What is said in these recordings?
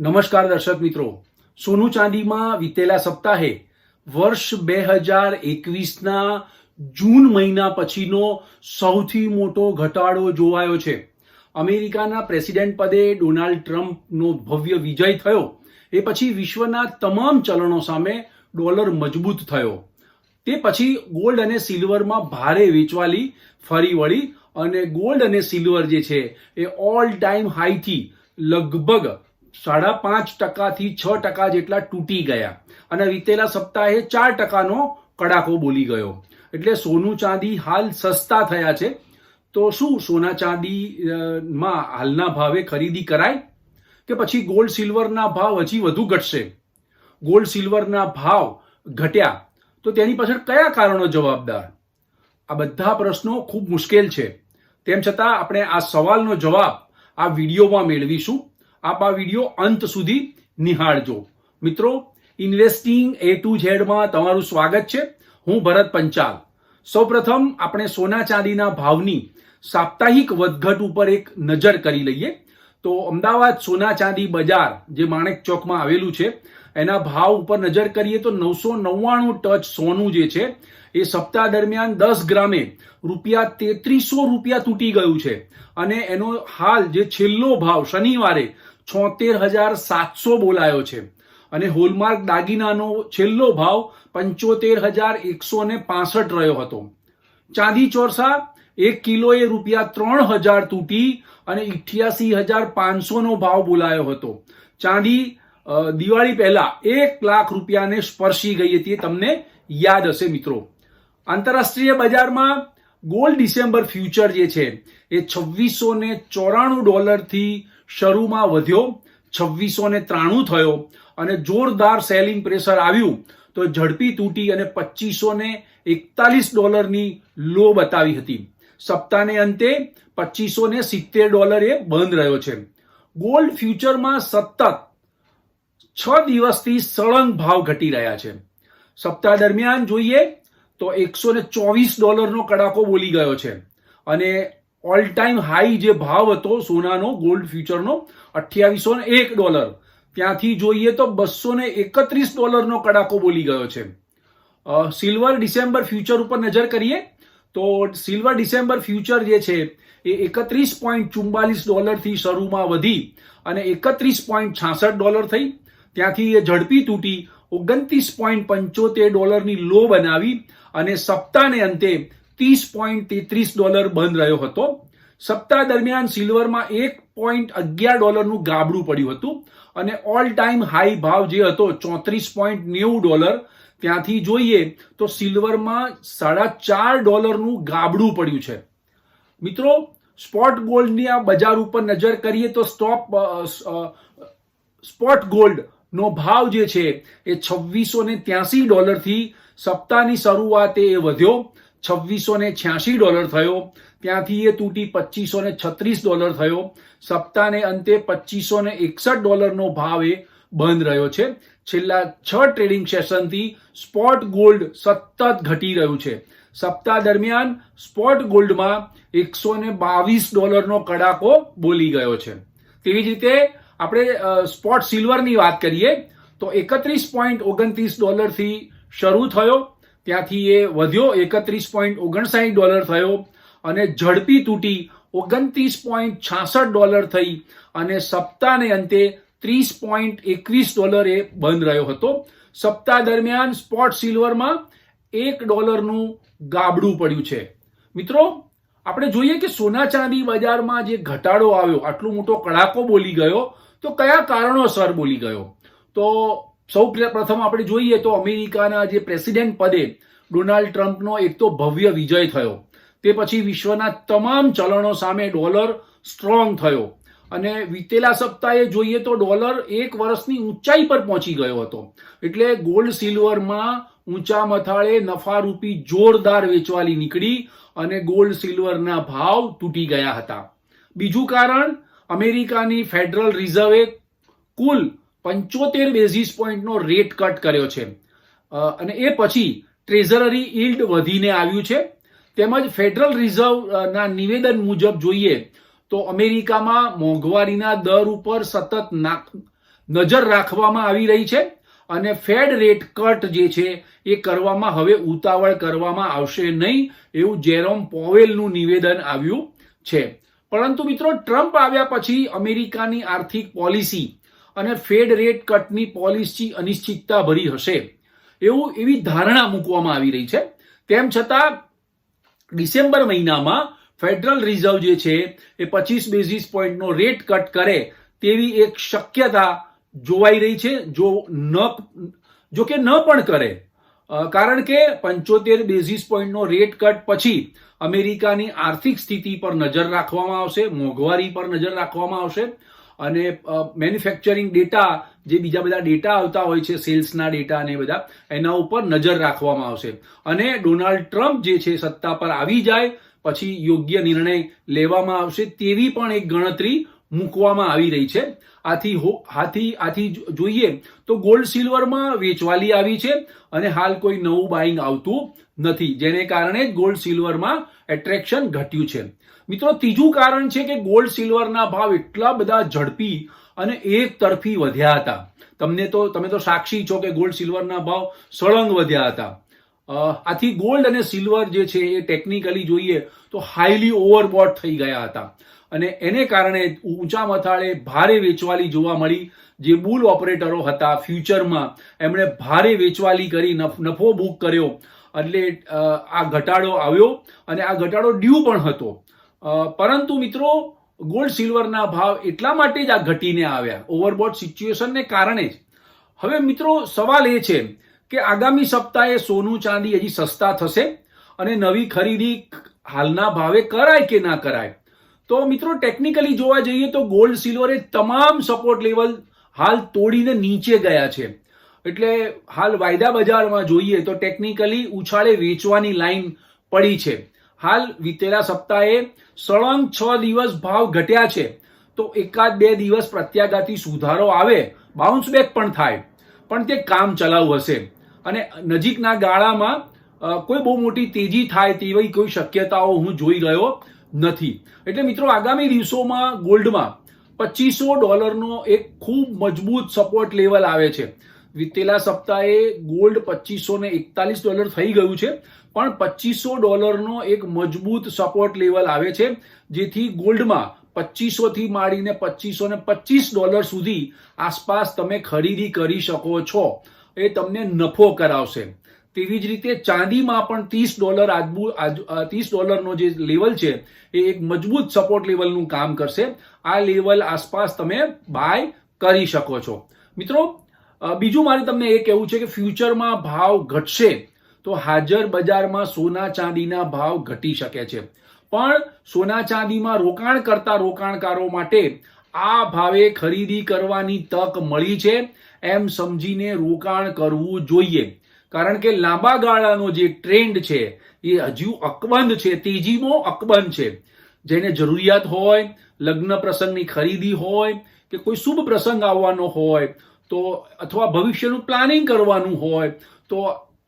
નમસ્કાર દર્શક મિત્રો. સોનું ચાંદીમાં વિતેલા સપ્તાહે વર્ષ બે હજાર એકવીસના જૂન મહિના પછીનો સૌથી મોટો ઘટાડો જોવાયો છે. અમેરિકાના પ્રેસિડેન્ટ પદે ડોનાલ્ડ ટ્રમ્પનો ભવ્ય વિજય થયો. એ પછી વિશ્વના તમામ ચલણો સામે ડોલર મજબૂત થયો. તે પછી ગોલ્ડ અને સિલ્વરમાં ભારે વેચવાલી ફરી વળી અને ગોલ્ડ અને સિલ્વર જે છે એ ઓલ ટાઈમ હાઈથી લગભગ સાડા પાંચ ટકાથી છ ટકા જેટલા તૂટી ગયા અને વિતેલા સપ્તાહે ચાર ટકાનો કડાકો બોલી ગયો. એટલે સોનું ચાંદી હાલ સસ્તા થયા છે. તો શું સોના ચાંદી માં હાલના ભાવે ખરીદી કરાય? કે પછી ગોલ્ડ સિલ્વરના ભાવ હજી વધુ ઘટશે? ગોલ્ડ સિલ્વરના ભાવ ઘટ્યા. તો તેની પાછળ કયા કારણો જવાબદાર? આ બધા પ્રશ્નો ખૂબ મુશ્કેલ છે. તેમ છતાં આપણે આ સવાલનો જવાબ આ વિડીયોમાં મેળવીશું. આપ આ વીડિયો અંત સુધી નિહાળજો. મિત્રો ઇન્વેસ્ટિંગ એ ટુ ઝેડમાં તમારું સ્વાગત છે. હું ભરત પંચાલ. સૌપ્રથમ આપણે સોના ચાંદીના ભાવની સાપ્તાહિક વધઘટ ઉપર એક નજર કરી લઈએ. તો અમદાવાદ સોના ચાંદી બજાર જે માણેક ચોકમાં આવેલું છે, એના ભાવ ઉપર નજર કરીએ તો નવસો નવ્વાણું ટચ સોનું જે છે, એ સપ્તાહ દરમિયાન દસ ગ્રામે રૂપિયા તેત્રીસો રૂપિયા તૂટી ગયું છે. અને એનો હાલ જે છેલ્લો ભાવ શનિવારે છોતેર હજાર સાતસો બોલાયો છે. અને હોલમાર્ક દાગીનાનો છેલ્લો ભાવ પંચોતેર હજાર એકસો ને પાસઠ રહ્યો હતો. ચાંદી ચોરસા એક કિલોએ રૂપિયા ત્રણ હજાર તૂટી અને ઇઠ્યાસી હજાર પાંચસોનો ભાવ બોલાયો હતો. ચાંદી દિવાળી પહેલા એક લાખ રૂપિયાને સ્પર્શી ગઈ હતી તમને યાદ હશે મિત્રો. આંતરરાષ્ટ્રીય બજારમાં ગોલ્ડ ડિસેમ્બર ફ્યુચર જે છે એ છવ્વીસો ને ચોરાણું ડોલરથી શરૂમાં વધ્યો છવ્વીસો ને ત્રાણું થયો અને જોરદાર સેલિંગ પ્રેશર આવ્યું તો ઝડપી તૂટી અને પચીસો ને એકતાલીસ ડોલરની લો બતાવી હતી. સપ્તાહને અંતે પચીસો ને સિત્તેર ડોલર એ બંધ રહ્યો છે. ગોલ્ડ ફ્યુચરમાં સતત છ દિવસથી સળંગ ભાવ ઘટી રહ્યા છે. સપ્તાહ દરમિયાન જોઈએ તો એકસો ને ચોવીસ ડોલરનો કડાકો બોલી ગયો છે અને ઓલ ટાઈમ હાઈ જે ભાવ હતો સોનાનો ગોલ્ડ ફ્યુચરનો અઠ્યાવીસો ને એક ડોલર ત્યાંથી જોઈએ તો બસો ને એકત્રીસ ડોલરનો કડાકો બોલી ગયો છે. સિલ્વર ડિસેમ્બર ફ્યુચર ઉપર નજર કરીએ, તો સિલ્વર ડિસેમ્બર ફ્યુચર જે છે, એ એકત્રીસ પોઈન્ટ ચુમ્બાલીસ ડોલરથી શરૂમાં વધી અને એકત્રીસ પોઈન્ટ છાસઠ ડોલર થઈ. ત્યાંથી એ ઝડપી તૂટી, ઓગણત્રીસ પોઈન્ટ પંચોતેર ડોલરની લો બનાવી અને સપ્તાહને અંતે ત્રીસ પોઈન્ટ તેત્રીસ ડોલર બંધ રહ્યો હતો. સપ્તાહ દરમિયાન સિલ્વરમાં એક પોઈન્ટ અગિયાર ડોલરનું ગાબડું પડ્યું હતું અને ઓલ ટાઈમ હાઈ ભાવ જે હતો ચોત્રીસ પોઈન્ટ નેવું ડોલર. ત્યાંથી જોઈએ તો સિલ્વરમાં સાડા ચાર ડોલરનું ગાબડું પડ્યું છે. મિત્રો સ્પોટ ગોલ્ડની આ બજાર ઉપર નજર કરીએ તો સ્ટોપ સ્પોટ ગોલ્ડ નો ભાવ જે છે એ છવ્વીસો ને ત્યાસી ડોલરથી સપ્તાહની શરૂઆતે એ વધ્યો. છવ્વીસો ને છ્યાસી ડોલર થયો. ત્યાંથી એ તૂટી પચીસો ને છત્રીસ ડોલર થયો. સપ્તાહને અંતે પચીસો ને એકસઠ ડોલરનો ભાવ એ બંધ રહ્યો છે. છેલ્લા છ ટ્રેડિંગ સેશનથી સ્પોટ ગોલ્ડ સતત ઘટી રહ્યું છે. સપ્તાહ દરમિયાન સ્પોટ ગોલ્ડમાં એકસો ને બાવીસ ડોલરનો કડાકો બોલી ગયો છે. તેવી જ રીતે આપણે સ્પોટ સિલ્વરની વાત કરીએ, તો એકત્રીસ પોઈન્ટ ઓગણત્રીસ ડોલરથી શરૂ થયો. ત્યાંથી એ વધ્યો, એકત્રીસ પોઈન્ટ ઓગણસાઠ ડોલર થયો અને ઝડપી તૂટી ઓગણત્રીસ પોઈન્ટ છાસઠ ડોલર થઈ અને સપ્તાહને અંતે ત્રીસ પોઈન્ટ એકવીસ ડોલર એ બંધ રહ્યો હતો. સપ્તાહ દરમિયાન સ્પોટ સિલ્વરમાં એક ડોલરનું ગાબડું પડ્યું છે. મિત્રો, આપણે જોઈએ કે સોના ચાંદી બજારમાં જે ઘટાડો આવ્યો, આટલો મોટો કડાકો બોલી ગયો, તો કયા કારણોસર બોલી ગયો? તો સૌ પ્રથમ આપણે જોઈએ તો અમેરિકાના જે પ્રેસિડેન્ટ પદે ડોનાલ્ડ ટ્રમ્પનો એક તો ભવ્ય વિજય થયો. તે પછી વિશ્વના તમામ ચલણો સામે ડોલર સ્ટ્રોંગ થયો. અને વિતેલા સપ્તાહે જોઈએ તો ડોલર એક વર્ષની ઊંચાઈ પર પહોંચી ગયો હતો. એટલે ગોલ્ડ સિલ્વરમાં ઊંચા મથાળે નફારૂપી જોરદાર વેચવાલી નીકળી અને ગોલ્ડ સિલ્વરના ભાવ તૂટી ગયા હતા. બીજું કારણ, અમેરિકાની ફેડરલ રિઝર્વે કુલ પંચોતેર બેઝિસ પોઈન્ટનો રેટ કટ કર્યો છે. અને એ પછી ટ્રેઝરરી ઇલ્ડ વધીને આવ્યું છે. તેમજ ફેડરલ રિઝર્વના નિવેદન મુજબ જોઈએ તો અમેરિકામાં મોંઘવારીના દર ઉપર સતત નજર રાખવામાં આવી રહી છે અને ફેડ રેટ કટ જે છે એ કરવામાં હવે ઉતાવળ કરવામાં આવશે નહીં એવું જેરોમ પોવેલનું નિવેદન આવ્યું છે. પરંતુ મિત્રો, ટ્રમ્પ આવ્યા પછી અમેરિકાની આર્થિક પોલિસી અને ફેડ રેટ કટની પોલિસી અનિશ્ચિતતા ભરી હશે. એવું એવી ધારણા મૂકવામાં આવી રહી છે. તેમ છતાં, ડિસેમ્બર મહિનામાં ફેડરલ રિઝર્વ જે છે, એ પચીસ બેઝિસ પોઈન્ટનો રેટ કટ કરે તેવી એક શક્યતા જોવાઈ રહી છે, જો ન જો કે ન પણ કરે. કારણ કે પંચોતેર બેઝિસ પોઈન્ટનો રેટ કટ પછી અમેરિકાની આર્થિક સ્થિતિ પર નજર રાખવામાં આવશે, મોંઘવારી પર નજર રાખવામાં આવશે. અને મેન્યુફેક્ચરિંગ ડેટા જે બીજા બધા ડેટા આવતા હોય છે સેલ્સના ડેટા ને બધા, એના ઉપર નજર રાખવામાં આવશે. અને ડોનાલ્ડ ટ્રમ્પ જે છે, સત્તા પર આવી જાય, પછી યોગ્ય નિર્ણય લેવામાં આવશે તેવી પણ એક ગણતરી મૂકવામાં આવી રહી છે. આથી આથી આથી જોઈએ તો ગોલ્ડ સિલ્વરમાં વેચવાલી આવી છે અને હાલ કોઈ નવું બાઇંગ આવતું નથી. જેને કારણે ગોલ્ડ સિલ્વરમાં એટ્રેક્શન ઘટ્યું છે. મિત્રો, ત્રીજું કારણ છે કે ગોલ્ડ સિલ્વરના ભાવ એટલા બધા ઝડપી અને એક તરફી વધ્યા હતા. તમને તો, તમે તો સાક્ષી છો કે ગોલ્ડ સિલ્વરના ભાવ સળંગ વધ્યા હતા. આથી ગોલ્ડ અને સિલ્વર જે છે એ ટેકનિકલી જોઈએ તો હાઈલી ઓવરબોટ થઈ ગયા હતા. અને એને કારણે ઊંચા મથાળે ભારે વેચવાલી જોવા મળી. જે બુલ ઓપરેટરો હતા ફ્યુચરમાં એમણે ભારે વેચવાલી કરી, નફ- બુક કર્યો. એટલે આ ઘટાડો આવ્યો અને આ ઘટાડો ડ્યુ પણ હતો. પરંતુ મિત્રો ગોલ્ડ સિલ્વરના ભાવ એટલા માટે જ આ ઘટીને આવ્યા. ઓવરબોટ સિચ્યુએશનને કારણે જ. હવે મિત્રો, સવાલ એ છે કે આગામી સપ્તાહે સોનું ચાંદી હજી સસ્તા થશે અને નવી ખરીદી હાલના ભાવે કરાય કે ના કરાય? તો મિત્રો ટેકનિકલી જોવા જઈએ તો ગોલ્ડ સિલ્વરે તમામ સપોર્ટ લેવલ હાલ તોડીને નીચે ગયા છે. એટલે હાલ વાયદા બજારમાં જોઈએ તો ટેકનિકલી ઉછાળે વેચવાની લાઈન પડી છે. હાલ વિતેલા સપ્તાહે સળંગ છ દિવસ ભાવ ઘટ્યા છે. તો એકાદ બે દિવસ પ્રત્યાઘાતી સુધારો આવે બાઉન્સ બેક પણ થાય. પણ તે કામ ચલાવ હશે. અને નજીકના ગાળામાં કોઈ બહુ મોટી તેજી થાય તેવી કોઈ શક્યતાઓ હું જોઈ રહ્યો નથી. એટલે મિત્રો, આગામી દિવસોમાં ગોલ્ડમાં પચીસો ડોલરનો એક ખૂબ મજબૂત સપોર્ટ લેવલ આવે છે. વિતેલા સપ્તાહે ગોલ્ડ પચીસો ને એકતાલીસ ડોલર થઈ ગયું છે. પણ પચીસો ડોલરનો એક મજબૂત સપોર્ટ લેવલ આવે છે, જેથી ગોલ્ડમાં પચીસો થી માંડીને પચીસો ને પચીસ ડોલર સુધી આસપાસ તમે ખરીદી કરી શકો છો. એ તમને નફો કરાવશે. તેવી જ રીતે ચાંદીમાં પણ ત્રીસ ડોલર આજબુ ત્રીસ ડોલરનો જે લેવલ છે, એ એક મજબૂત સપોર્ટ લેવલનું કામ કરશે. આ લેવલ આસપાસ તમે બાય કરી શકો છો. મિત્રો બીજું મારે તમને એ કહેવું છે કે ફ્યુચરમાં ભાવ ઘટશે તો હાજર બજારમાં સોના ચાંદીના ભાવ ઘટી શકે છે. પણ સોના ચાંદીમાં રોકાણ કરતા રોકાણકારો માટે આ ભાવે ખરીદી કરવાની તક મળી છે એમ સમજીને રોકાણ કરવું જોઈએ. કારણ કે લાંબા ગાળાનો જે ટ્રેન્ડ છે એ હજુ અકબંધ છે તેજીમાં અકબંધ છે. જેને જરૂરિયાત હોય, લગ્ન પ્રસંગની ખરીદી હોય કે કોઈ શુભ પ્રસંગ આવવાનો હોય તો અથવા ભવિષ્યનું પ્લાનિંગ કરવાનું હોય, તો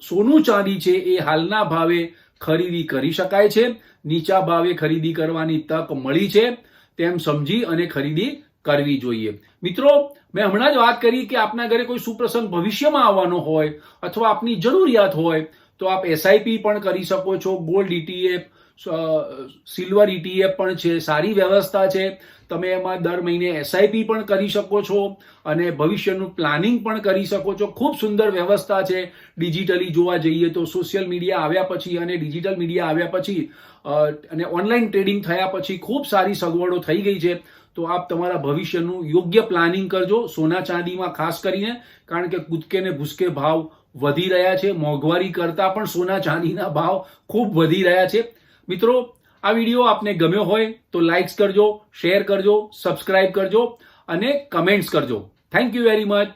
સોનું ચાંદી છે એ હાલના ભાવે ખરીદી કરી શકાય છે. નીચા ભાવે ખરીદી કરવાની તક મળી છે. તેમ સમજી અને ખરીદી કરવી જોઈએ. મિત્રો, મેં હમણાં જ વાત કરી કે આપના ઘરે કોઈ સુપ્રસંગ ભવિષ્યમાં આવવાનો હોય અથવા આપની જરૂરિયાત હોય, તો આપ એસઆઈપી પણ કરી શકો છો ગોલ્ડ ઇટીએફ સિલ્વર ઇટીએફ પણ છે, સારી વ્યવસ્થા છે. તમે એમાં દર મહિને એસઆઈપી પણ કરી શકો છો અને ભવિષ્યનું પ્લાનિંગ પણ કરી શકો છો. ખૂબ સુંદર વ્યવસ્થા છે. ડિજિટલી જોવા જઈએ તો સોશિયલ મીડિયા આવ્યા પછી અને ડિજિટલ મીડિયા આવ્યા પછી અને ઓનલાઈન ટ્રેડિંગ થયા પછી ખૂબ સારી સગવડો થઈ ગઈ છે. તો આપ તમારા ભવિષ્યનું યોગ્ય પ્લાનિંગ કરજો સોના ચાંદીમાં, ખાસ કરીને, કારણ કે કૂદકે ને ભૂસકે ભાવ વધી રહ્યા છે. મોંઘવારી કરતાં પણ સોના ચાંદીના ભાવ ખૂબ વધી રહ્યા છે. મિત્રો, આ વીડિયો આપને ગમ્યો હોય તો લાઇક્સ કરજો શેર કરજો સબસ્ક્રાઇબ કરજો અને કમેન્ટ્સ કરજો. Thank you very much